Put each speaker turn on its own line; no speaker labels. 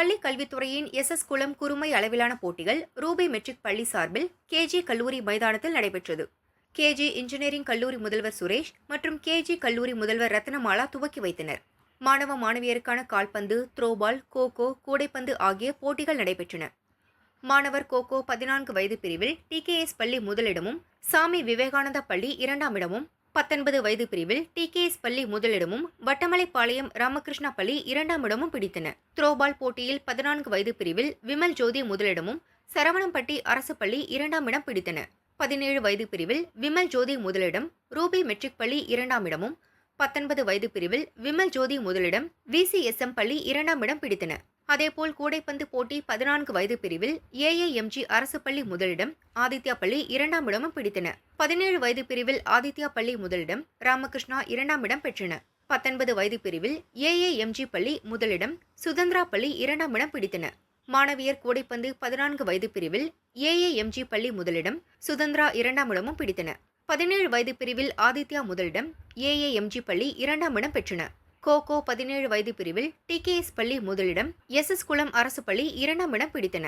பள்ளி கல்வித்துறையின் S S குளம் குறுமை அளவிலான போட்டிகள் ரூபி மெட்ரிக் பள்ளி சார்பில் கேஜி கல்லூரி மைதானத்தில் நடைபெற்றது. கேஜி இன்ஜினியரிங் கல்லூரி முதல்வர் சுரேஷ் மற்றும் கேஜி கல்லூரி முதல்வர் ரத்னமாலா துவக்கி வைத்தனர். மாணவ மாணவியருக்கான கால்பந்து த்ரோபால் கோகோ கூடைப்பந்து ஆகிய போட்டிகள் நடைபெற்றன. மாணவர் கோகோ பதினான்கு வயது பிரிவில் டிகேஎஸ் பள்ளி முதலிடமும் சாமி விவேகானந்தா பள்ளி இரண்டாம் இடமும் பத்தொன்பது வயது பிரிவில் டிகேஎஸ் பள்ளி முதலிடமும் வட்டமலைப்பாளையம் ராமகிருஷ்ணா பள்ளி இரண்டாம் இடமும் பிடித்தன. த்ரோபால் போட்டியில் பதினான்கு வயது பிரிவில் விமல் ஜோதி முதலிடமும் சரவணம்பட்டி அரசு பள்ளி இரண்டாம் இடம் பிடித்தன. பதினேழு வயது பிரிவில் விமல் ஜோதி முதலிடம் ரூபி மெட்ரிக் பள்ளி இரண்டாம் இடமும் பத்தொன்பது வயது பிரிவில் விமல் ஜோதி முதலிடம் விசிஎஸ்எம் பள்ளி இரண்டாம் இடம் பிடித்தன. அதேபோல் கூடைப்பந்து போட்டி பதினான்கு வயது பிரிவில் ஏஏஎம்ஜி அரசு பள்ளி முதலிடம் ஆதித்யா பள்ளி இரண்டாம் இடமும் பிடித்தன. பதினேழு வயது பிரிவில் ஆதித்யா பள்ளி முதலிடம் ராமகிருஷ்ணா இரண்டாம் இடம் பெற்றன. பத்தொன்பது வயது பிரிவில் ஏஏஎம்ஜி பள்ளி முதலிடம் சுதந்திரா பள்ளி இரண்டாம் இடம் பிடித்தன. மாணவியர் கூடைப்பந்து பதினான்கு வயது பிரிவில் ஏஏஎம்ஜி பள்ளி முதலிடம் சுதந்திரா இரண்டாம் இடமும் பிடித்தன. பதினேழு வயது பிரிவில் ஆதித்யா முதலிடம் ஏஏஎம்ஜி பள்ளி இரண்டாம் இடம் பெற்றன. கோகோ பதினேழு வயது பிரிவில் டிகேஎஸ் பள்ளி முதலிடம் எஸ் எஸ் குளம் அரசு பள்ளி இரண்டாம் இடம் பிடித்தன.